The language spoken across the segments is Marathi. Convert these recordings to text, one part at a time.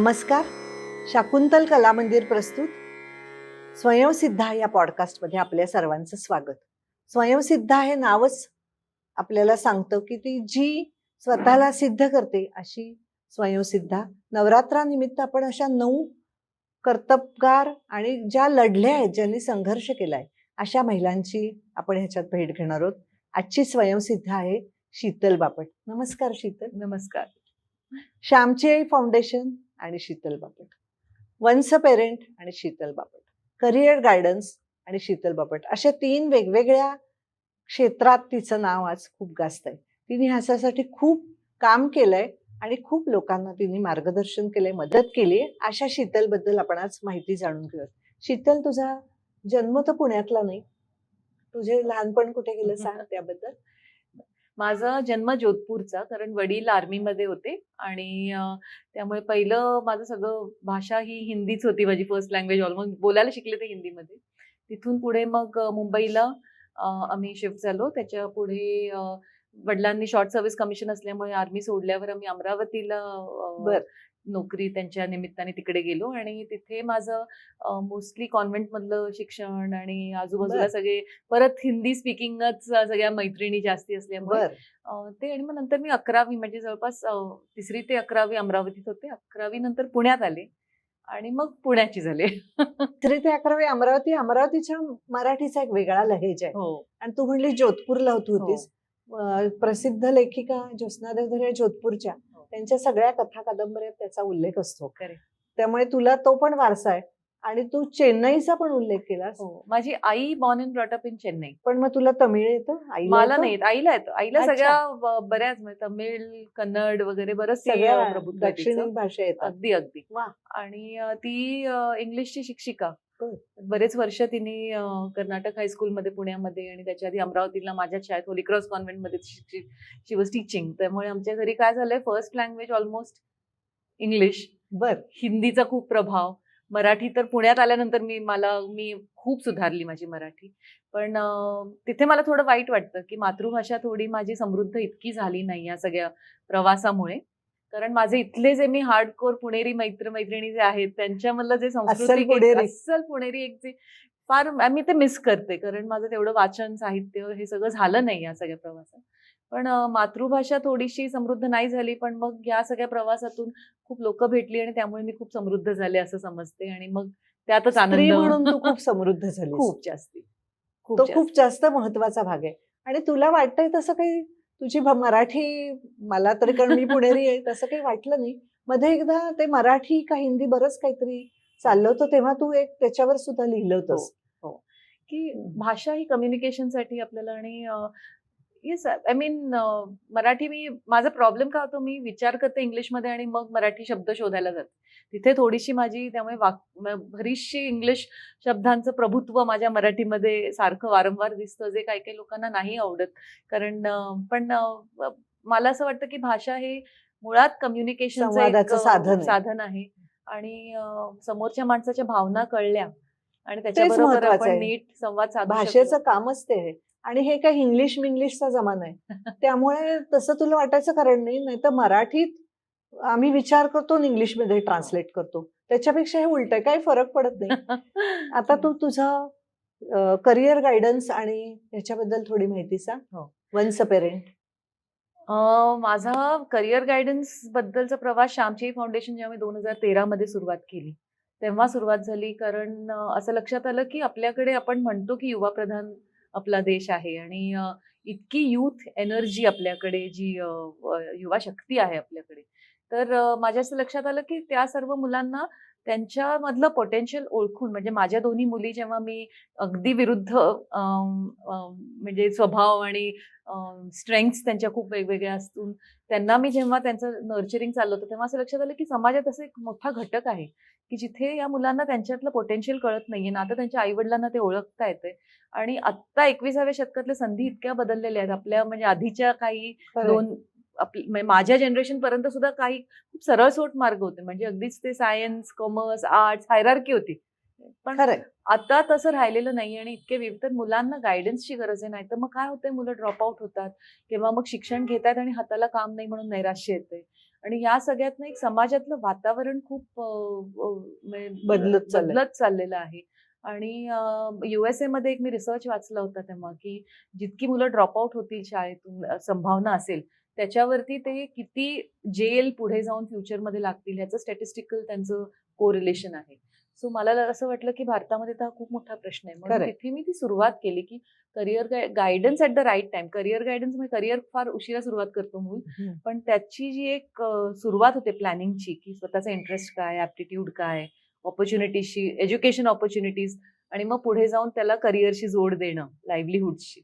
नमस्कार. शाकुंतल कला मंदिर प्रस्तुत. स्वयंसिद्धा या पॉडकास्टमध्ये आपल्या सर्वांचं स्वागत. स्वयंसिद्धा हे नावच आपल्याला सांगतं की ती जी स्वतःला सिद्ध करते अशी स्वयंसिद्धा नवरात्रानिमित्त आपण अशा नऊ कर्तबगार आणि ज्या लढल्या आहेत ज्यांनी संघर्ष केलाय अशा महिलांची आपण ह्याच्यात भेट घेणार आहोत. आजची स्वयंसिद्धा आहे शीतल बापट. नमस्कार शीतल. नमस्कार. श्यामची आई फाउंडेशन आणि Sheetal Bapat. Once a parent आणि शीतल बापट. करिअर गायडन्स आणि शीतल बापट. अशा तीन वेगवेगळ्या क्षेत्रात तिचं नाव आज खूप गाजत आहे. तिने ह्याच्यासाठी खूप काम केलंय आणि खूप लोकांना तिने मार्गदर्शन केलंय मदत केली. अशा शीतलबद्दल आपण आज माहिती जाणून घेऊयात. शीतल तुझा जन्म तर पुण्यातला नाही. तुझे लहानपण कुठे गेलं सांग त्याबद्दल. माझा जन्म जोधपूरचा कारण वडील आर्मीमध्ये होते आणि त्यामुळे पहिलं माझं सगळं भाषा ही हिंदीच होती माझी फर्स्ट लँग्वेज ऑलमोस्ट बोलायला शिकले ते हिंदीमध्ये. तिथून पुढे मग मुंबईला आम्ही शिफ्ट झालो. त्याच्या पुढे वडिलांनी शॉर्ट सर्व्हिस कमिशन असल्यामुळे आर्मी सोडल्यावर आम्ही अमरावतीला नोकरी त्यांच्या निमित्ताने तिकडे गेलो आणि तिथे माझं मोस्टली कॉन्व्हेंट मधलं शिक्षण आणि आजूबाजूला. सगळे परत हिंदी स्पीकिंगच सगळ्या मैत्रिणी जास्ती असल्यामुळे ते आणि मग नंतर मी अकरावी म्हणजे जवळपास तिसरी ते अकरावी अमरावतीत होते. अकरावी नंतर पुण्यात आले आणि मग पुण्याची झाले. तरी ते अकरावी अमरावती अमरावतीच्या मराठीचा एक वेगळा लहेज आहे. हो. आणि तू म्हणली जोधपूरला होती होतीस. प्रसिद्ध लेखिका ज्योत्स्ना देवधर जोधपूरच्या. त्यांच्या सगळ्या कथा कादंबऱ्यात त्याचा उल्लेख असतो. त्यामुळे तुला तो पण वारसा आहे आणि तू चेन्नईचा पण उल्लेख केलास हो माझी आई born and brought up in Chennai पण मग तुला तमिळ येतं मला? नाही. आईला येतं आईला. सगळ्या बऱ्याच म्हणजे तमिळ कन्नड वगैरे बरंच दक्षिणी. भाषा येतात अगदी अगदी. आणि ती इंग्लिशची शिक्षिका. बरेच वर्ष तिने कर्नाटक हायस्कूलमध्ये पुण्यामध्ये आणि त्याच्या आधी अमरावतीला माझ्या शाळेत होली क्रॉस कॉन्व्हेंटमध्ये शी वॉज टीचिंग त्यामुळे आमच्या घरी काय झालंय फर्स्ट लँग्वेज ऑलमोस्ट इंग्लिश बर. हिंदीचा खूप प्रभाव. मराठी तर पुण्यात आल्यानंतर मी मला मी खूप सुधारली माझी मराठी. पण तिथे मला थोडं वाईट वाटतं की मातृभाषा थोडी माझी समृद्ध इतकी झाली नाही या सगळ्या प्रवासामुळे. कारण माझे इथले जे मी हार्डकोर पुणेरी मैत्र मैत्रिणी जे आहेत त्यांच्यामधलं जे सांस्कृतिक पुणेरी. अस्सल पुणेरी एक जे फार मी ते मिस करते कारण माझं तेवढं वाचन साहित्य हे सगळं झालं नाही या सगळ्या प्रवासात पण मातृभाषा थोडीशी समृद्ध नाही झाली पण मग या सगळ्या प्रवासातून खूप लोक भेटली आणि त्यामुळे मी खूप समृद्ध झाले असं समजते आणि मग त्यातच आनंद म्हणून तू खूप समृद्ध झाली खूप जास्ती जास्ती. खूप जास्त महत्त्वाचा भाग आहे आणि तुला वाटतंय तसं काही तुझी मराठी मला तरी कारण मी पुणेरी आहे तसं काही वाटलं नाही. मध्ये एकदा ते मराठी का हिंदी बरंच काहीतरी चाललं होतं तेव्हा तू एक त्याच्यावर सुद्धा लिहिलं होतंस. की भाषा ही कम्युनिकेशनसाठी आपल्याला आणि येस आय मीन मराठी मी माझा प्रॉब्लेम का होतो मी विचार करते इंग्लिशमध्ये आणि मग मराठी शब्द शोधायला जाते तिथे थोडीशी माझी त्यामुळे वाक बरीचशी इंग्लिश शब्दांचं प्रभुत्व माझ्या मराठीमध्ये सारखं वारंवार दिसतं जे काही काही लोकांना नाही आवडत कारण पण मला असं वाटतं की भाषा हे मुळात कम्युनिकेशन संवादाचं साधन आहे. साधन आहे आणि समोरच्या माणसाच्या भावना कळल्या आणि त्याच्याबरोबर आपण. नीट संवाद साधू भाषेचं. कामच ते आणि हे काही इंग्लिश मिंग्लिशचा जमाना आहे. त्यामुळे तसं तुला वाटायचं कारण नाही नाही तर मराठीत आम्ही विचार करतो आणि इंग्लिशमध्ये ट्रान्सलेट करतो. त्याच्यापेक्षा हे उलट आहे काही फरक पडत नाही. आता तू तुझा करिअर गायडन्स आणि ह्याच्याबद्दल थोडी माहिती सांग. हो. वन्स अ पेरेंट माझा करिअर गायडन्स बद्दलचा प्रवास श्यामची फाउंडेशन जेव्हा मी दोन हजार तेरा मध्ये सुरुवात केली तेव्हा सुरुवात झाली. कारण असं लक्षात आलं की आपल्याकडे आपण म्हणतो की युवा प्रधान आपला देश आहे आणि इतकी युथ एनर्जी आपल्याकडे जी युवा शक्ती आहे आपल्याकडे. तर माझ्या असं लक्षात आलं की त्या सर्व मुलांना त्यांच्यामधलं पोटेन्शियल ओळखून म्हणजे माझ्या दोन्ही मुली जेव्हा मी अगदी विरुद्ध म्हणजे स्वभाव आणि स्ट्रेंग्स त्यांच्या खूप वेगवेगळ्या असून त्यांना मी जेव्हा त्यांचं नर्चरिंग चाललं होतं तेव्हा असं लक्षात आलं की समाजात असं एक मोठा घटक आहे. की जिथे या मुलांना त्यांच्यातलं पोटेन्शियल कळत नाहीये ना आता त्यांच्या आई वडिलांना ते ओळखता येते आणि आत्ता एकविसाव्या शतकातल्या संधी इतक्या बदललेल्या आहेत. आपल्या म्हणजे आधीच्या काही दोन आपली म्हणजे माझ्या जनरेशन पर्यंत सुद्धा काही खूप सरळसोट मार्ग होते. म्हणजे अगदीच ते सायन्स कॉमर्स आर्ट्स हायरार्की होती. पण आता तसं राहिलेलं नाही आणि इतके विविध तर मुलांना गायडन्सची गरज आहे. नाही तर मग काय होतंय? मुलं ड्रॉपआउट होतात. किंवा मग शिक्षण घेतात आणि हाताला काम नाही म्हणून नैराश्य येते आणि या सगळ्यातनं एक समाजातलं वातावरण खूप बदलत. बदलत चाललेलं आहे आणि युएसए मध्ये एक मी रिसर्च वाचला होता तेव्हा की जितकी मुलं ड्रॉपआउट होतील शाळेतून संभावना असेल त्याच्यावरती ते किती जेल पुढे जाऊन फ्युचरमध्ये लागतील ह्याचं स्टॅटिस्टिकल त्यांचं कोरिलेशन आहे सो मला असं वाटलं की भारतामध्ये तर हा खूप मोठा प्रश्न आहे म्हणून. तिथे मी ती सुरुवात केली की career guidance at the right time career guidance म्हणजे करिअर फार उशिरा सुरुवात करतो मूल. पण त्याची जी एक सुरुवात होते प्लॅनिंगची की स्वतःचा इंटरेस्ट काय ऍप्टिट्यूड काय ऑपॉर्च्युनिटीजची एज्युकेशन ऑपॉर्च्युनिटीज आणि मग पुढे जाऊन त्याला करिअरशी जोड देणं लाईव्हलीहुडशी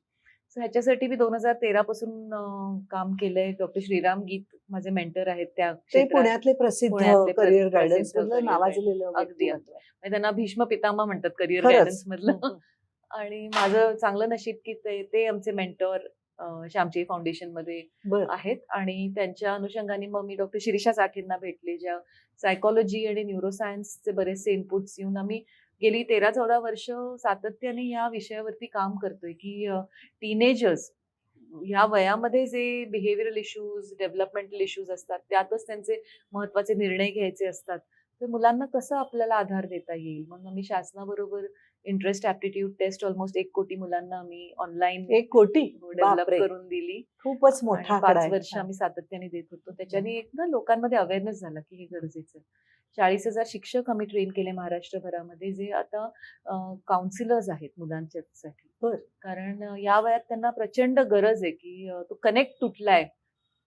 ह्याच्यासाठी मी दोन हजार तेरा पासून काम केलंय डॉक्टर श्रीराम गीत माझे मेंटर आहेत त्या ते. पुण्यातले प्रसिद्ध करिअर गायडन्स. नावाजलेलं अगदी. म्हणजे त्यांना भीष्म पितामह म्हणतात करिअर. गायडन्स मधलं. आणि माझं चांगलं नशीब की ते आमचे मेंटर श्यामची फाउंडेशनमध्ये. आहेत आणि त्यांच्या अनुषंगाने मग मी डॉक्टर शिरीषा साठेंना भेटले ज्या सायकॉलॉजी आणि न्यूरोसायन्सचे बरेचसे इनपुट्स येऊन आम्ही गेली तेरा चौदा वर्ष सातत्याने या विषयावरती काम करतोय की टीनेजर्स या वयामध्ये जे बिहेवियरल इश्यूज डेव्हलपमेंटल इश्यूज असतात त्यातच त्यांचे महत्त्वाचे निर्णय घ्यायचे असतात. तर मुलांना कसं आपल्याला आधार देता येईल? म्हणून आम्ही शासनाबरोबर इंटरेस्ट ऍप्टिट्यूड टेस्ट ऑलमोस्ट एक कोटी मुलांना आम्ही ऑनलाईन एक कोटी? डेव्हलप. करून दिली. खूपच मोठा पाच. वर्ष आम्ही सातत्याने देत होतो. त्याच्याने एक ना लोकांमध्ये अवेअरनेस झाला की हे गरजेचं आहे. चाळीस हजार शिक्षक आम्ही ट्रेन केले महाराष्ट्रभरामध्ये जे आता काउन्सिलर्स आहेत मुलांच्यासाठी. बर. कारण या वयात त्यांना प्रचंड गरज आहे की तो कनेक्ट तुटलाय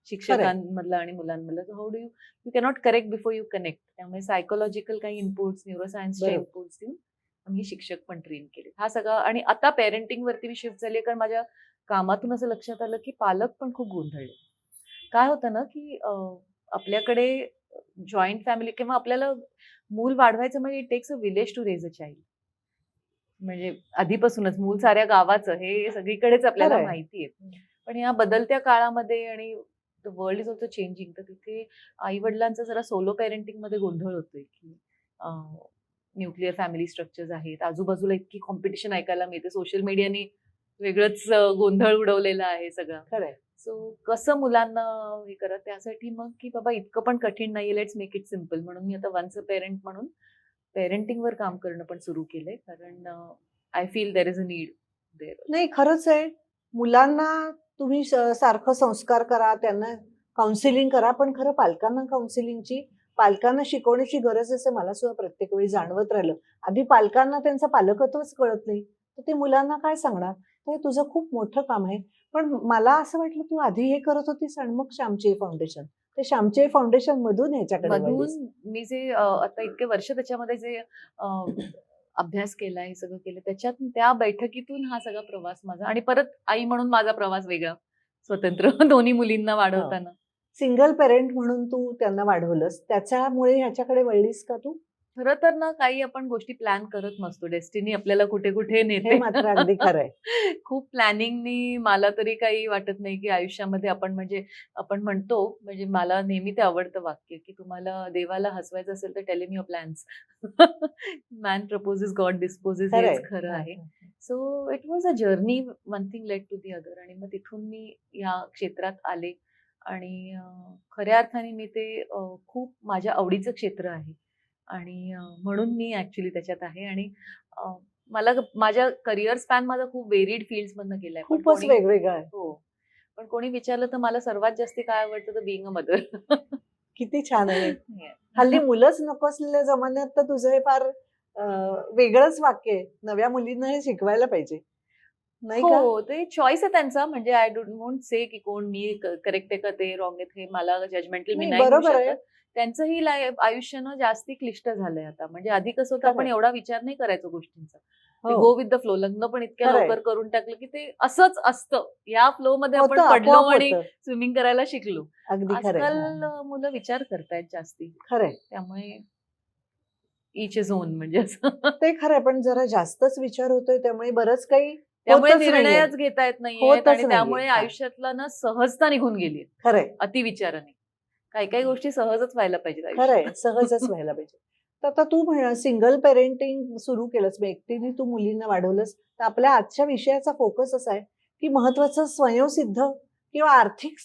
शिक्षकांमधला आणि मुलांमधला. How do you you cannot correct before you connect त्यामुळे सायकोलॉजिकल काही इनपुट्स न्यूरोसायन्सचे. इनपुट्स देऊन आम्ही शिक्षक पण ट्रेन केले हा सगळा आणि आता पेरेंटिंग वरती मी शिफ्ट झाली कारण माझ्या कामातून असं लक्षात आलं की पालक पण खूप गोंधळले. काय होतं ना की आपल्याकडे जॉईंट फॅमिली किंवा आपल्याला मूल वाढवायचं म्हणजे it takes a village to raise a child म्हणजे आधीपासूनच मूल साऱ्या गावाचं हे सगळीकडेच आपल्याला. माहिती आहे पण या बदलत्या काळामध्ये आणि the world is also changing तर तिथे आई वडिलांचा जरा सोलो पेरेंटिंगमध्ये गोंधळ होतोय की न्यूक्लिअर फॅमिली स्ट्रक्चर्स आहेत. आजूबाजूला इतकी कॉम्पिटिशन ऐकायला मिळते. सोशल मीडियाने वेगळंच गोंधळ उडवलेला आहे सगळं. खरंय. सो कसं मुलांना हे करत त्यासाठी मग की बाबा इतकं पण कठीण नाही लेट्स मेक इट सिंपल म्हणून मी आता वन्स अ पेरेंट म्हणून पेरेंटिंगवर काम करणं पण सुरू केलंय. कारण I feel there is a need there नाही खरंच आहे. मुलांना तुम्ही सारखं संस्कार करा त्यांना काउन्सिलिंग करा पण खरं पालकांना काउन्सिलिंगची पालकांना शिकवण्याची गरज असं मला सुद्धा प्रत्येक वेळी जाणवत राहिलं. आधी पालकांना त्यांचं पालकत्वच कळत नाही. तर ते मुलांना काय सांगणार? तर हे तुझं खूप मोठं काम आहे. पण मला असं वाटलं तू आधी हे करत होतीस आणि मग श्यामची फाउंडेशन ते श्यामची फाउंडेशन मधून ह्याच्याकडे. मधून मी जे आता इतके वर्ष त्याच्यामध्ये जे अभ्यास केला हे सगळं केलं त्याच्यात त्या बैठकीतून हा सगळा प्रवास माझा आणि परत आई म्हणून माझा प्रवास वेगळा स्वतंत्र दोन्ही मुलींना वाढवताना. सिंगल पेरेंट म्हणून तू त्यांना वाढवलंस. त्याच्यामुळे ह्याच्याकडे वळलीस का तू? खरं तर ना काही आपण गोष्टी प्लॅन करत नसतो. डेस्टिनी आपल्याला कुठे कुठे नेते मात्र अगदी खरंय. खूप प्लॅनिंगनी मला तरी काही वाटत नाही की आयुष्यामध्ये आपण म्हणजे आपण म्हणतो म्हणजे मला नेहमी ते आवडतं वाक्य की तुम्हाला देवाला हसवायचं असेल तर telling your plans man proposes God disposes. हेच खरं आहे. So it was a journey one thing led to the other आणि मग तिथून मी या क्षेत्रात आले आणि खऱ्या अर्थाने मी ते खूप माझ्या आवडीचं क्षेत्र आहे. आणि म्हणून मी ऍक्च्युली त्याच्यात आहे आणि मला माझ्या करिअर स्पॅन माझा खूप वेरिड फील्ड मधनं गेलाय. खूपच वेगवेगळं आहे. हो. पण कोणी विचारलं तर मला सर्वात जास्त काय आवडतं तर बिंग अ मदर किती छान आहे. हल्ली मुलंच नको असलेल्या जमान्यात तर तुझं हे फार वेगळंच वाक्य आहे. नव्या मुलींना हे शिकवायला पाहिजे. नाही हो ते चॉईस आहे त्यांचा. म्हणजे आय डोंट वोंट से की कोण मी करेक्ट आहे का ते रॉंग आहे हे मला जजमेंटल मी नाही. शकत. त्यांचंही लाईफ आयुष्यानं जास्ती क्लिष्ट झालंय आता. म्हणजे आधी कसं होतं आपण. एवढा विचार नाही करायचो गोष्टींचा. हो. गो विथ द फ्लो लग्न पण इतक्या. लवकर करून टाकलं की ते असंच असतं. या फ्लो मध्ये आपण पडलो आणि. स्विमिंग करायला शिकलो. आजकाल मुलं विचार करतायत जास्ती. खरंय. त्यामुळे इच इज ओन म्हणजे असं. ते खरंय पण जरा जास्तच विचार होतोय त्यामुळे बरंच काही त्यामुळे. निर्णयच घेता येत नाहीये नाहीये. त्यामुळे. आयुष्यातला ना सहजता निघून गेली खरंय. अतिविचाराने. काही काही गोष्टी सहजच व्हायला आयुष्यात. खरंय. सहजच व्हायला पाहिजे तर आता तू म्हण सिंगल पेरेंटिंग सुरू केलंस. मग एकटीने तू मुलींना वाढवलंस. तर आपल्या आजच्या विषयाचा फोकस असा आहे की महत्वाचं स्वयंसिद्ध किंवा आर्थिक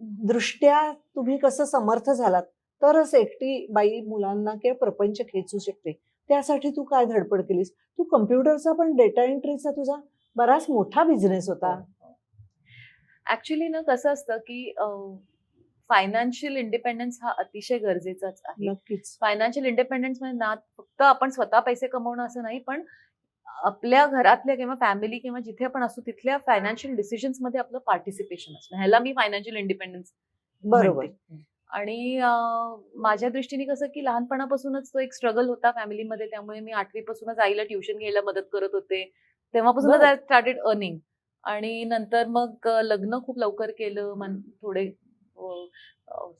दृष्ट्या तुम्ही कसं समर्थ झालात? तरच एकटी बाई मुलांना किंवा प्रपंच खेचू शकते. त्यासाठी तू काय धडपड केलीस? तू कम्प्युटरचा पण डेटा एंट्रीचा तुझा बराच मोठा बिझनेस होता. ऍक्च्युली ना कसं असतं की फायनान्शियल इंडिपेंडन्स हा अतिशय गरजेचाच आहे. नक्कीच. फायनान्शियल इंडिपेंडन्स म्हणजे ना फक्त आपण स्वतः पैसे कमवणं असं नाही पण आपल्या घरातल्या किंवा फॅमिली किंवा जिथे आपण असू तिथल्या फायनान्शियल डिसिजन्समध्ये आपलं पार्टिसिपेशन असणं ह्याला मी फायनान्शियल इंडिपेंडन्स बरोबर. आणि माझ्या दृष्टीने कसं की लहानपणापासूनच तो एक स्ट्रगल होता फॅमिलीमध्ये त्यामुळे मी आठवीपासूनच आईला ट्युशन घ्यायला मदत करत होते. तेव्हापासूनच. I started earning. आणि नंतर मग लग्न खूप लवकर केलं. मन थोडे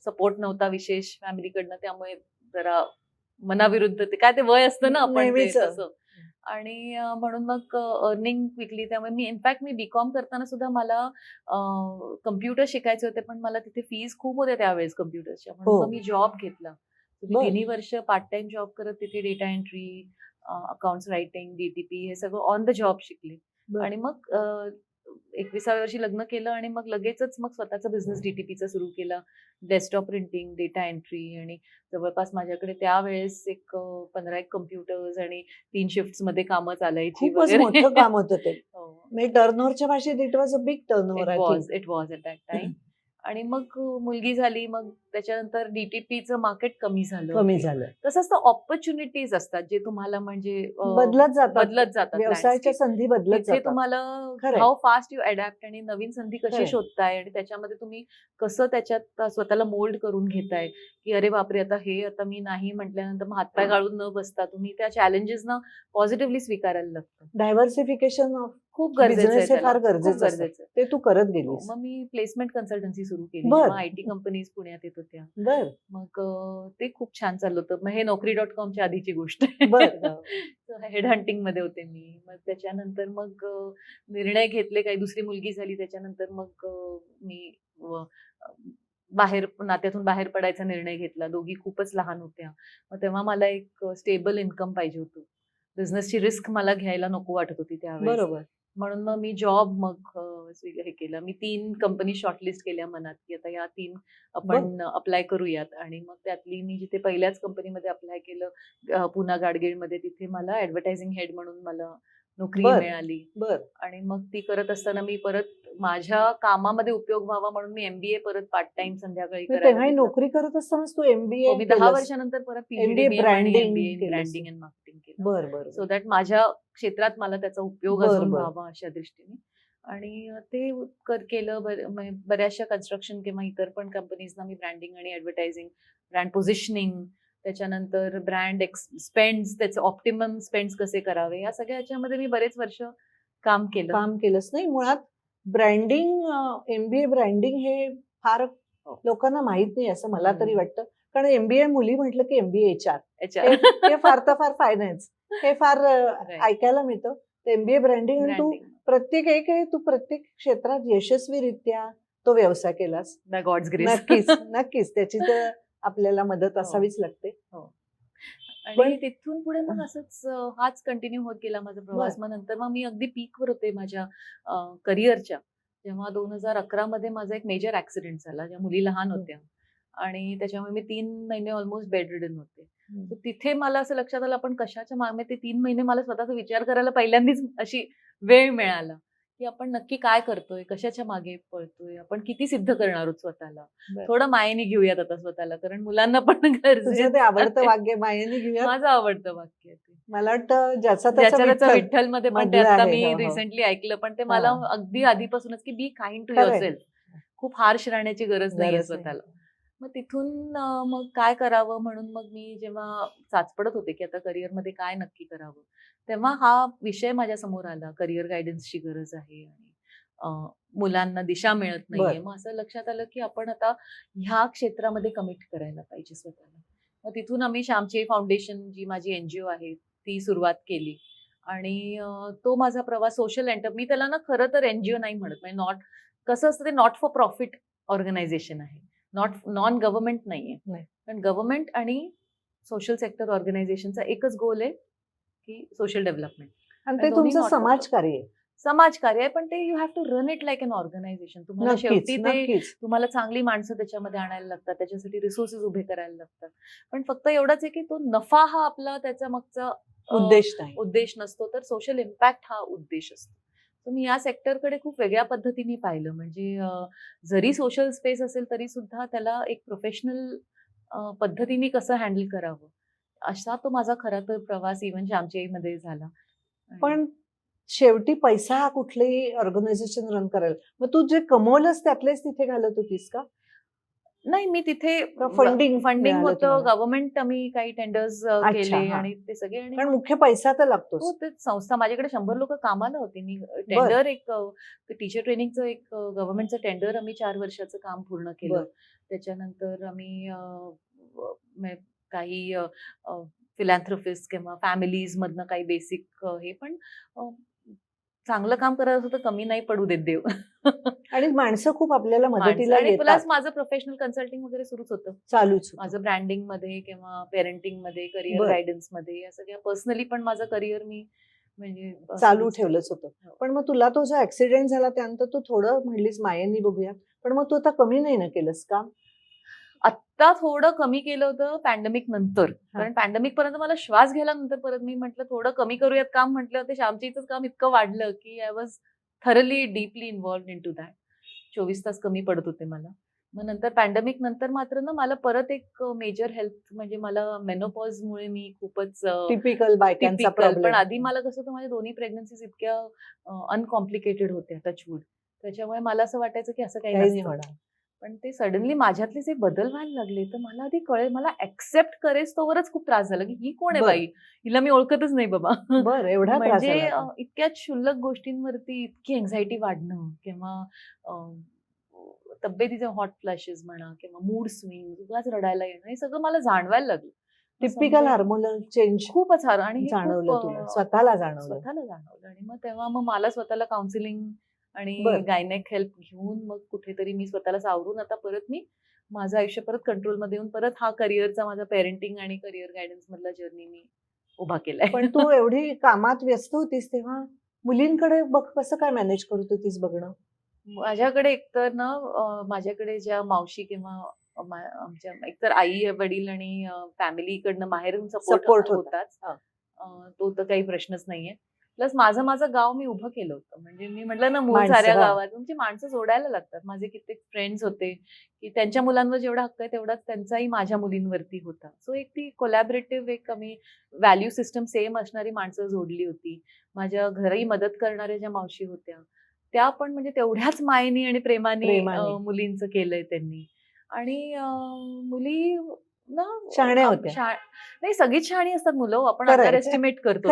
सपोर्ट नव्हता विशेष फॅमिलीकडनं त्यामुळे जरा मनाविरुद्ध ते काय ते वय असतं ना आपण आणि म्हणून मग अर्निंग विकली त्यामुळे मी इनफॅक्ट मी बीकॉम करताना सुद्धा मला कम्प्युटर शिकायचे होते पण मला तिथे फीज खूप होत्या त्यावेळेस कम्प्युटरच्या म्हणून हो. मी जॉब घेतला बरं. तिन्ही वर्ष पार्ट टाइम जॉब करत तिथे data entry accounts writing DTP हे सगळं ऑन द जॉब शिकले. आणि मग एकविसाव्या वर्षी लग्न केलं आणि मग लगेचच मग स्वतःचा बिझनेस डीटीपीचा सुरू केला. डेस्कटॉप प्रिंटिंग डेटा एंट्री आणि जवळपास माझ्याकडे त्यावेळेस एक पंधरा एक कम्प्युटर्स आणि तीन शिफ्टमध्ये कामं चालायची काम होतं ते. हो. म्हणजे टर्नओव्हरच्या भाषेत it was a big turnover it was it was at that time आणि मग मुलगी झाली मग त्याच्यानंतर डीटीपीचं मार्केट कमी झालं कमी झालं तसं असतं ऑपॉर्च्युनिटीज असतात जे तुम्हाला म्हणजे बदलत जातात बदलत जातात व्यवसायाच्या. संधी बदलत जातात तुम्हाला. हाऊ फास्ट यू अडॅप्ट आणि नवीन संधी कशी. शोधताय आणि त्याच्यामध्ये तुम्ही कसं त्याच्यात स्वतःला मोल्ड करून घेताय की अरे बापरे आता हे आता मी नाही म्हटल्यानंतर मग हातपाय गाळून न बसता तुम्ही त्या चॅलेंजेसना पॉझिटिव्हली स्वीकारायला लागतं डायव्हर्सिफिकेशन ऑफ खूप गरजेचं हे. फार गरजेचं. ते तू करत हो, गेलीस मग मी प्लेसमेंट कन्सल्टन्सी सुरू केली. आय टी कंपनीज पुण्यात येत होत्या. बर. मग ते खूप छान चाललं होतं. मग हे नोकरी डॉट कॉमच्या आधीची गोष्ट हेड हंटिंग मध्ये होते मी. मग त्याच्यानंतर मग निर्णय घेतले. काही दुसरी मुलगी झाली. त्याच्यानंतर मग मी बाहेर नात्यातून बाहेर पडायचा निर्णय घेतला. दोघी खूपच लहान होत्या. मग तेव्हा मला एक स्टेबल इन्कम पाहिजे होतं. बिझनेसची रिस्क मला घ्यायला नको वाटत होती त्यावेळेस. बरोबर. म्हणून मग मी जॉब मग हे केलं. मी तीन कंपनी शॉर्टलिस्ट केल्या मनात की आता या तीन आपण अप्लाय करूयात. आणि मग त्यातली मी जिथे पहिल्याच कंपनीमध्ये अप्लाय केलं अं, पुना गाडगीळमध्ये तिथे मला ऍडव्हर्टायझिंग हेड म्हणून मला नोकरी बर. मिळाली बर आणि मग ती करत असताना मी परत माझ्या कामामध्ये उपयोग व्हावा म्हणून मी एमबीए परत पार्ट टाइम संध्याकाळी मग करायला तेव्हा घेतलं. नोकरी करत असतानाच तू हो, एमबीए मी दहा वर्षानंतर परत MBA branding केलंस. ब्रँडिंग अँड मार्केटिंग केलं बर बर सो दॅट माझ्या क्षेत्रात मला त्याचा उपयोग बर, अजून बर. व्हावा अशा दृष्टीने आणि ते कर केलं बर- म्हणजे बऱ्याचशा कन्स्ट्रक्शन किंवा इतर पण कंपनीजना मी ब्रँडिंग आणि ऍडव्हर्टायझिंग ब्रँड पोझिशनिंग त्याच्यानंतर ब्रँड एक्स स्पेंड्स त्याचे ऑप्टिमम स्पेंड्स कसे करावे या सगळ्या याच्यामध्ये मी बरेच वर्ष काम केलं काम केलंच नाही मुळात ब्रँडिंग एमबीए ब्रँडिंग हे फार. लोकांना माहीत नाही असं मला तरी. वाटतं कारण एमबीए मुली म्हटलं की एमबीए एच आर हे फार तर फार फायनान्स हे फार. ऐकायला मिळतं एमबीए ब्रँडिंग आणि तू. प्रत्येक एक आहे तू प्रत्येक क्षेत्रात यशस्वीरित्या तो व्यवसाय केलास. नक्कीच नक्कीच त्याची तर आपल्याला मदत असावीच लागते. आणि पण- तिथून पुढे मग असंच हाच कंटिन्यू होत गेला माझा प्रवास. मग नंतर मग मी अगदी पीकवर होते माझ्या करिअरच्या जेव्हा दोन हजार अकरा मध्ये माझा एक मेजर ऍक्सिडेंट झाला ज्या मुली लहान. होत्या. आणि त्याच्यामुळे मी तीन महिने ऑलमोस्ट बेड रिडन होते. तर तिथे मला असं लक्षात आलं आपण कशाच्या मागे ते तीन महिने मला स्वतःचा विचार करायला पहिल्यांदाच अशी वेळ मिळाला. की आपण नक्की काय करतोय कशाच्या मागे पळतोय आपण किती सिद्ध करणार आहोत स्वतःला. थोडं मायेने घेऊयात आता स्वतःला कारण मुलांना पण गरजेचं आवडतं. वाक्य मायेने घेऊया माझं आवडतं वाक्य मला वाटतं ज्याचा विठ्ठल. मध्ये पण आता मी हो, हो. रिसेंटली ऐकलं पण ते मला हा. अगदी आधीपासूनच की बी काइंड टू सेल्फ खूप हार्श राहण्याची गरज नाही. स्वतःला मग तिथून मग काय करावं म्हणून मग मी जेव्हा चाचपडत होते की आता करिअरमध्ये काय नक्की करावं तेव्हा हा विषय माझ्यासमोर आला. करिअर गायडन्सची गरज आहे आणि मुलांना दिशा मिळत नाहीये. मग असं लक्षात आलं की आपण आता ह्या क्षेत्रामध्ये कमिट करायला पाहिजे स्वतःला. मग तिथून आम्ही श्यामची फाउंडेशन जी माझी एनजीओ आहे ती सुरुवात केली. आणि तो माझा प्रवास सोशल एंटर मी त्याला ना खरं तर एनजीओ नाही म्हणत. म्हणजे नॉट कसं असतं ते नॉट फॉर प्रॉफिट ऑर्गनायझेशन आहे. नॉट नॉन गव्हर्नमेंट नाहीये. नाही. कारण गव्हर्नमेंट आणि सोशल सेक्टर ऑर्गनायझेशनचा एकच गोल आहे की सोशल डेव्हलपमेंट आणि ते तुमचं समाजकार्य. समाजकार्य आहे पण ते you have to run it like an organisation तुम्हाला शेवटी ते तुम्हाला चांगली माणसं त्याच्यामध्ये आणायला लागतात त्याच्यासाठी रिसोर्सेस उभे करायला लागतात. पण फक्त एवढंच आहे की तो नफा हा आपला त्याच्या मागचा उद्देश नाही. उद्देश नसतो तर सोशल इम्पॅक्ट हा उद्देश असतो. मी या सेक्टरकडे खूप वेगळ्या पद्धतीने पाहिलं. म्हणजे जरी सोशल स्पेस असेल तरी सुद्धा त्याला एक प्रोफेशनल पद्धतीने कसं हँडल करावं? असा तो माझा खरा तर प्रवास इव्हनमध्ये झाला. पण शेवटी पैसा हा कुठलंही ऑर्गनायझेशन रन करेल. मग तू जे कमवलंस त्यातलेच तिथे घालत होतीस का? नाही मी तिथे फंडिंग मिळालं होतं? गव्हर्नमेंट आम्ही काही टेंडर्स केले हा. आणि ते सगळे आणि मुख्य पैसा तर हो लागतोच ते संस्था माझ्याकडे शंभर लोक कामाला होते. मी टेंडर एक टीचर ट्रेनिंगचं एक गव्हर्नमेंटचं टेंडर आम्ही चार वर्षाचं काम पूर्ण केलं. त्याच्यानंतर आम्ही काही फिलॅन्थ्रफिस्ट किंवा फॅमिलीज मधनं काही बेसिक हे पण चांगलं काम करत असं तर कमी नाही पडू देत देव आणि माणसं खूप आपल्याला. मदतीला प्लस माझं प्रोफेशनल कन्सल्टिंग वगैरे सुरूच होतं चालूच. माझं ब्रँडिंगमध्ये किंवा पेरेंटिंगमध्ये करिअर. गायडन्समध्ये या सगळ्या पर्सनली पण माझं करिअर मी म्हणजे चालू ठेवलंच होतं हो. पण मग तुला तो जो ऍक्सिडेंट झाला त्यानंतर तू थोडं म्हणलीस मायेनी बघूया पण मग तू आता कमी नाही ना केलंस का आत्ता थोडं कमी केलं होतं पॅन्डेमिक नंतर. कारण पॅन्डेमिक पर्यंत मला श्वास घ्यायला नंतर परत मी म्हटलं थोडं कमी करूयात काम म्हटलं. ते श्यामच्या इथंच काम इतकं वाढलं की I was thoroughly deeply involved into that चोवीस तास कमी पडत होते मला. मग नंतर पॅन्डेमिक नंतर मात्र ना मला परत एक मेजर हेल्थ म्हणजे मला मेनोपॉज मुळे मी खूपच टिपिकल बायकांचा पण आधी मला कसं होतं माझ्या दोन्ही प्रेग्नन्सीज इतक्या अनकॉम्प्लिकेटेड होत्या टचवूड त्याच्यामुळे मला असं वाटायचं की असं काही नाही. होणार. पण ते सडनली माझ्यातले जे बदल व्हायला लागले तर मला आधी कळेल मला ऍक्सेप्ट करेस तोवरच खूप त्रास झाला की ही कोण आहे. बाई? हिला मी ओळखतच नाही बाबा. बर एवढा म्हणजे इतक्या क्षुल्लक गोष्टींवरती इतकी एन्झायटी वाढणं किंवा तब्येतीचे हॉट फ्लॅशेस म्हणा किंवा मूड स्विंग उगाच रडायला येणं हे सगळं मला जाणवायला लागलं. टिपिकल हार्मोनल चेंज खूपच हार आणि जाणवलं स्वतःला जाणवलं. स्वतःला जाणवलं. आणि मग तेव्हा मग मला स्वतःला काउन्सिलिंग आणि. गायनेक हेल्प घेऊन मग कुठेतरी मी स्वतःला सावरून आता परत मी माझं आयुष्य परत कंट्रोलमध्ये येऊन परत हा करिअरचा माझा पेरेंटिंग आणि करिअर गायडन्स मधला जर्नी मी उभा केलाय पण तू एवढी कामात व्यस्त होतीस तेव्हा मुलींकडे बघ कसं काय मॅनेज करत होतीस बघणं माझ्याकडे एकतर ना माझ्याकडे ज्या मावशी किंवा आमच्या एकतर आई वडील आणि फॅमिलीकडनं बाहेरून Support सपोर्ट होता. होताच हा. अं, तो तर काही प्रश्नच नाहीये प्लस माझं माझं गाव मी उभं केलं होतं म्हणजे मी म्हटलं ना मूळ साऱ्या. गावात तुमची माणसं जोडायला लागतात माझे कित्येक फ्रेंड्स होते की त्यांच्या मुलांवर जेवढा हक्क आहे तेवढाच त्यांचाही माझ्या मुलींवरती होता सो एक ती कोलॅबरेटिव्ह एक आम्ही व्हॅल्यू सिस्टम सेम असणारी माणसं जोडली होती माझ्या घरी मदत करणाऱ्या ज्या मावशी होत्या त्या पण म्हणजे तेवढ्याच मायेनी आणि प्रेमाने मुलींचं केलंय त्यांनी आणि मुली ना शहाण्या होत्या. नाही सगळीच शहाणी असतात मुलं हो. आपण. अंडर एस्टिमेट करतो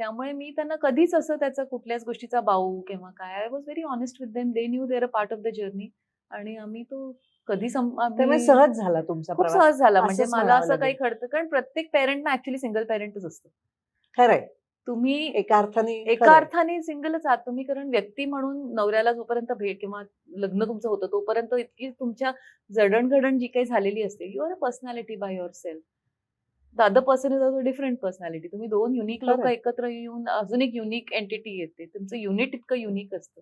त्यामुळे मी त्यांना कधीच असं त्याचा कुठल्याच गोष्टीचा बाऊ किंवा काय. I was very honest with them they knew they're a part of the journey आणि आम्ही तो कधी सहज झाला तुमचा खूप सहज झाला. म्हणजे मला असं काही. कळतं कारण प्रत्येक पेरेंटना ऍक्च्युली सिंगल पेरेंटच असतं. खरंय. तुम्ही एका अर्थाने एका. अर्थाने सिंगलच आहात. तुम्ही कारण व्यक्ती म्हणून नवऱ्याला जोपर्यंत भेट किंवा लग्न तुमचं होतं तोपर्यंत इतकी तुमच्या जडणघडण जी काही झालेली असते you are a personality by yourself the other person is also different personality तुम्ही दोन युनिक लोक. एकत्र येऊन अजून एक युनिक एंटिटी येते. तुमचं युनिट इतकं युनिक असतं.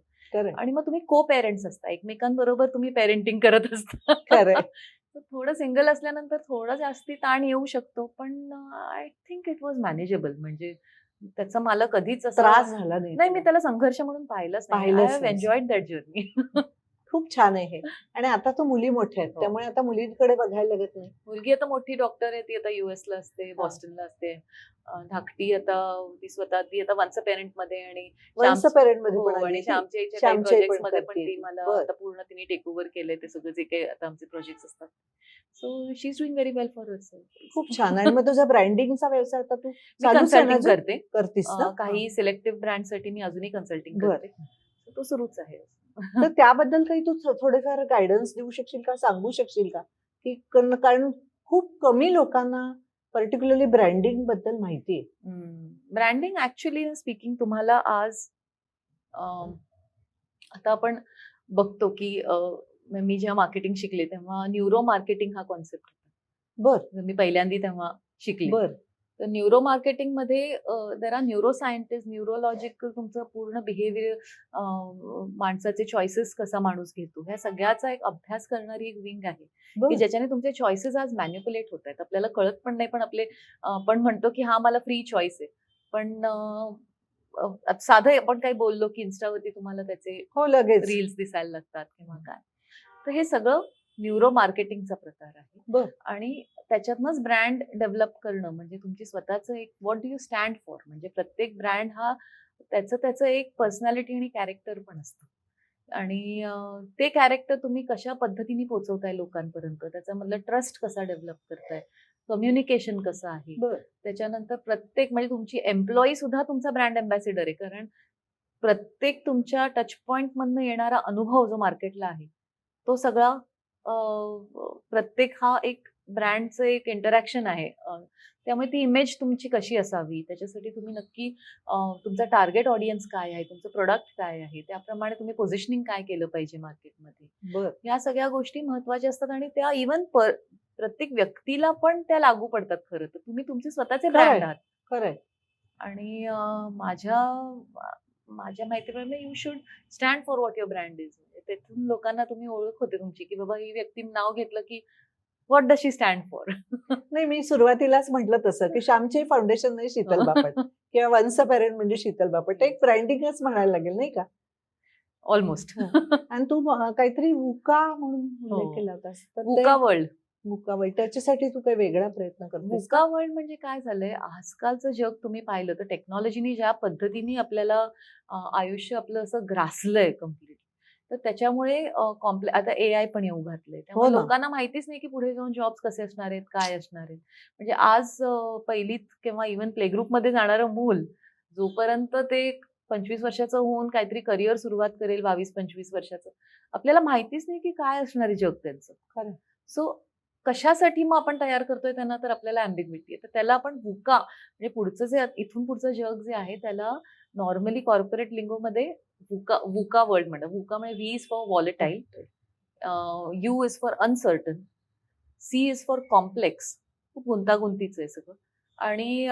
आणि मग तुम्ही को पेरेंट्स असता. एकमेकांबरोबर तुम्ही पेरेंटिंग करत असता. थोडं सिंगल असल्यानंतर थोडं जास्ती ताण येऊ शकतो. पण I think it was manageable म्हणजे त्याचा मला कधीच त्रास झाला नाही नाही मी. त्याला संघर्ष म्हणून पाहिलंच नाही. नाही. एन्जॉईड दॅट जर्नी खूप छान आहे आणि आता तो मुली मोठ्या आहेत हो. त्यामुळे आता मुलींकडे बघायला लागत नाही. मुलगी आता मोठी डॉक्टर आहे ती आता युएस ला असते बॉस्टनला असते. धाकटी आता ती स्वतः ती आता वन्स पेरेंटमध्ये आणि श्याम- पेरेंटमध्ये प्रोजेक्टमध्ये पण ती. मला. आता पूर्ण तिने टेक ओव्हर केलंय ते सगळं जे काही आता आमचे प्रोजेक्ट असतात. So she is doing very well for खूप छान. आणि मग तुझा ब्रँडिंगचा व्यवसाय आता तू कन्सल्टिंग? करते. करतीस काही सिलेक्टिव्ह ब्रँडसाठी मी अजूनही कन्सल्टिंग. करते. तो सुरूच आहे. तर त्याबद्दल काही तू थोडेफार गायडन्स देऊ शकशील का? सांगू शकशील का? की कारण खूप कमी लोकांना पर्टिक्युलरली ब्रँडिंगबद्दल माहिती आहे. ब्रँडिंग ऍक्च्युली स्पीकिंग तुम्हाला आज आता आपण बघतो की मी जेव्हा मार्केटिंग शिकले तेव्हा न्यूरो मार्केटिंग हा कॉन्सेप्ट बर. मी पहिल्यांदा तेव्हा शिकले. बर. तर न्यूरो मार्केटिंगमध्ये there are neuro scientist neurological तुमचं पूर्ण बिहेवियर माणसाचे चॉईसेस कसा माणूस घेतो ह्या सगळ्याचा एक अभ्यास करणारी एक विंग आहे की. ज्याच्याने तुमचे चॉईसेस आज मॅन्युपुलेट होत आहेत. आपल्याला कळत पण नाही पण आपले आपण म्हणतो की हा मला फ्री चॉईस आहे. पण साधं आपण काही बोललो की इन्स्टावरती तुम्हाला त्याचे हो लगेच. रील्स दिसायला लागतात किंवा काय. तर हे सगळं न्यूरो मार्केटिंगचा प्रकार आहे. बर. आणि त्याच्यातनंच ब्रँड डेव्हलप करणं म्हणजे तुमची स्वतःचं एक what do you stand for म्हणजे प्रत्येक ब्रँड हा त्याचं त्याचं एक पर्सनॅलिटी आणि कॅरेक्टर पण असतं. आणि ते कॅरेक्टर तुम्ही कशा पद्धतीने पोहोचवताय लोकांपर्यंत? त्याच्यामधलं ट्रस्ट कसा डेव्हलप करताय? कम्युनिकेशन कसं आहे? बर. त्याच्यानंतर प्रत्येक म्हणजे तुमची एम्प्लॉई सुद्धा तुमचा ब्रँड अँबॅसिडर आहे. कारण प्रत्येक तुमच्या टच पॉइंट मधनं येणारा अनुभव जो मार्केटला आहे तो सगळा प्रत्येक हा एक ब्रँडचं एक इंटरॅक्शन आहे. त्यामुळे ती इमेज तुमची कशी असावी? त्याच्यासाठी तुम्ही नक्की तुमचा टार्गेट ऑडियन्स काय आहे? तुमचं प्रोडक्ट काय आहे? त्याप्रमाणे तुम्ही पोझिशनिंग काय केलं पाहिजे मार्केटमध्ये? बर. या सगळ्या गोष्टी महत्त्वाच्या असतात आणि त्या इवन प्रत्येक व्यक्तीला पण त्या लागू पडतात खरं तर. तुम्ही तुमचे स्वतःचे. ब्रँड आहात. खरंय आणि माझ्या माझ्या माहितीप्रमाणे you should stand for what your brand is तेथून लोकांना तुम्ही ओळख होते तुमची की बाबा ही व्यक्ती नाव घेतलं की what does she stand for नाही मी सुरुवातीलाच म्हटलं तसं की श्यामचे फाउंडेशन नाही शीतल बापट किंवा वन्स अ पेरेंट म्हणजे शीतल बापट. एक ब्रँडिंगच म्हणायला लागेल नाही का? ऑलमोस्ट आणि तू काहीतरी वुका म्हणून हो. केला होतास. वर्ल्ड वुका बाई त्याच्यासाठी तू काही वेगळा प्रयत्न करतेस बुका वर्ल्ड म्हणजे काय झालंय? आजकालचं जग तुम्ही पाहिलं तर टेक्नॉलॉजीनी ज्या पद्धतीने आपल्याला आयुष्य आपलं असं ग्रासलंय कंप्लीट तर त्याच्यामुळे कॉम्प्ले आता ए आय पण येऊ त्यामुळे हो ना. लोकांना माहितीच नाही की पुढे जाऊन जॉब्स कसे असणार आहेत काय असणार आहेत म्हणजे आज पहिलीत किंवा इव्हन प्ले ग्रुपमध्ये जाणारं मूल जोपर्यंत ते पंचवीस वर्षाचं होऊन काहीतरी करिअर सुरुवात करेल बावीस पंचवीस वर्षाचं आपल्याला माहितीच नाही की काय असणार आहे जग त्यांचं खरं. सो कशासाठी मग आपण तयार करतोय त्यांना तर आपल्याला अँबिग्विटी आहे तर त्याला आपण बुका म्हणजे पुढचं जे इथून पुढचं जग जे आहे त्याला नॉर्मली कॉर्पोरेट लिंगोमध्ये वुका वुका वर्ल्ड म्हणतात वुका म्हणजे V is for volatile U is for uncertain C is for complex खूप गुंतागुंतीचं आहे सगळं. आणि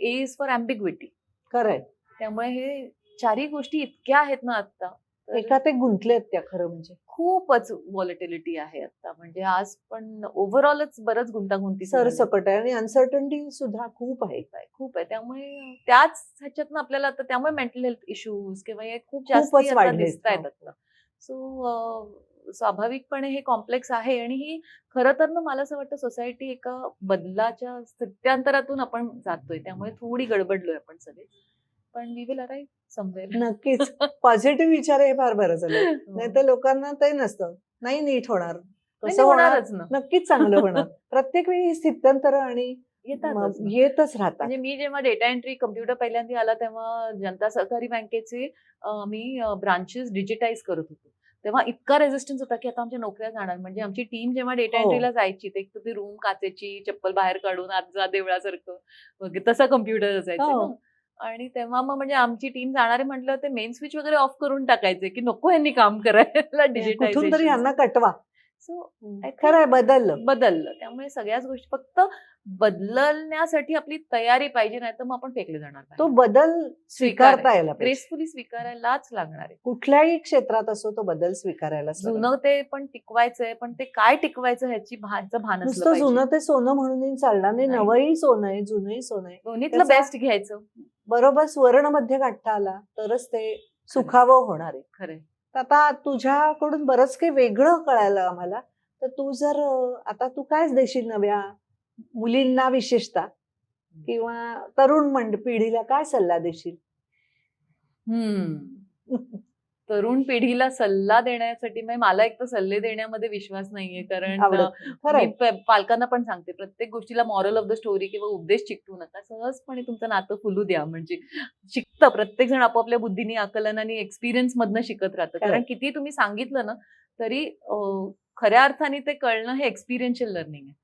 ए इज फॉर अँबिग्विटी खरंय. त्यामुळे हे चारही गोष्टी इतक्या आहेत ना आता तर एका ते गुंतलेत त्या खरं म्हणजे. खूपच व्हॉलेटिलिटी आहे आता. म्हणजे आज पण ओव्हरऑलच बरंच गुंतागुंती सरसकट आहे आणि अनसर्टन्टी सुद्धा खूप आहे. खूप आहे. त्यामुळे त्याच ह्याच्यातनं आपल्याला आता त्यामुळे मेंटल हेल्थ इश्यूज किंवा हे खूप जास्त. दिसत आहेत सो स्वाभाविकपणे हे कॉम्प्लेक्स आहे आणि ही खरं तर ना मला असं वाटतं सोसायटी एका बदलाच्या स्थित्यांतरातून आपण जातोय. त्यामुळे थोडी गडबडलोय आपण सगळे. पण वी विल अराईव्ह समवेअर नक्कीच. पॉझिटिव्ह विचार हे फार बरं झालं. नाही तर लोकांना ते नसतं. नाही नीट होणार. कसं होणार होणारच ना. नक्कीच चांगलं होणार. प्रत्येक वेळी ही स्थित्यंतर आणि. येतच राहतात. म्हणजे मी जेव्हा डेटा एंट्री कम्प्युटर पहिल्यांदा आला तेव्हा जनता सहकारी बँकेचे मी ब्रांचेस डिजिटाईज करत होतो. तेव्हा इतका रेजिस्टन्स होता की आता आमच्या नोकऱ्या जाणार. म्हणजे आमची टीम जेव्हा डेटा हो. एंट्रीला जायची एक तर ती रूम काचेची चप्पल बाहेर काढून आत जा देवळासारखं. वगैरे तसा कम्प्युटर असायचं हो. आणि तेव्हा मग म्हणजे आमची टीम जाणारे म्हटलं ते मेन स्विच वगैरे ऑफ करून टाकायचे की नको यांनी काम करायला कुठून तरी यांना कटवा. सो खरं आहे बदललं. बदललं. त्यामुळे सगळ्याच गोष्टी फक्त बदलण्यासाठी आपली तयारी पाहिजे नाही तर मग आपण फेकले जाणार तो बदल स्वीकारता यायला ग्रेसफुली स्वीकारायलाच लागणार आहे. कुठल्याही क्षेत्रात असो तो बदल स्वीकारायला जुनं ते पण टिकवायचंय पण ते काय टिकवायचं ह्याची भान नुसतं. जुनं ते सोनं म्हणून चालणार नाही. नवही सोनं आहे जुनही सोनं आहे. दोन्हीतलं बेस्ट घ्यायचं. बरोबर स्वर्णमध्ये गाठता आला तरच ते सुखावं होणार आहे. खरंय. तर आता तुझ्याकडून बरंच काही वेगळं कळालं आम्हाला. तर तू जर आता तू कायच देशील नव्या मुलींना विशेषतः? किंवा तरुण मंड पिढीला काय सल्ला देशील? हम्म. तरुण पिढीला सल्ला देण्यासाठी म्हणजे मला एक तर सल्ले देण्यामध्ये विश्वास नाहीये. कारण मी पालकांना पण सांगते प्रत्येक गोष्टीला मॉरल ऑफ द स्टोरी किंवा उपदेश चिकटू नका. सहजपणे तुमचं नातं फुलू द्या. म्हणजे शिकतं. प्रत्येक जण आपापल्या बुद्धीने आकलनाने एक्सपिरियन्स मधनं शिकत राहतं. कारण किती तुम्ही सांगितलं ना तरी खऱ्या अर्थाने ते कळणं हे एक्सपिरियन्शियल लर्निंग आहे.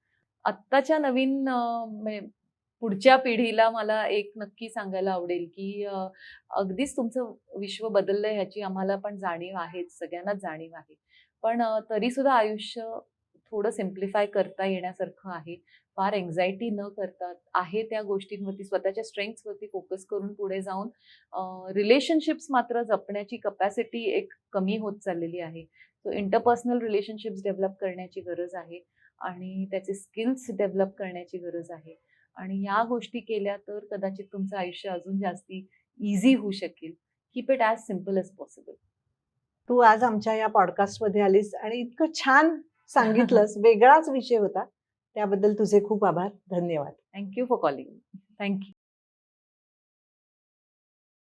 आत्ताच्या नवीन म्हणजे पुढच्या पिढीला मला एक नक्की सांगायला आवडेल की अगदीच तुमचं विश्व बदललं ह्याची आम्हाला पण जाणीव आहे सगळ्यांनाच जाणीव आहे. पण तरी सुद्धा आयुष्य थोडं सिम्प्लिफाय करता येण्यासारखं आहे. फार एन्झायटी न करता आहे त्या गोष्टींवरती स्वतःच्या स्ट्रेंग्सवरती फोकस करून पुढे जाऊन रिलेशनशिप्स मात्र जपण्याची कपॅसिटी एक कमी होत चाललेली आहे. सो इंटरपर्सनल रिलेशनशिप्स डेव्हलप करण्याची गरज आहे आणि त्याचे स्किल्स डेव्हलप करण्याची गरज आहे. आणि या गोष्टी केल्या तर कदाचित तुमचं आयुष्य अजून जास्ती इझी होऊ शकेल. Keep it as simple as possible तू आज आमच्या या पॉडकास्टमध्ये आलीस आणि इतकं छान सांगितलंस. वेगळाच विषय होता. त्याबद्दल तुझे खूप आभार. धन्यवाद. Thank you for calling thank you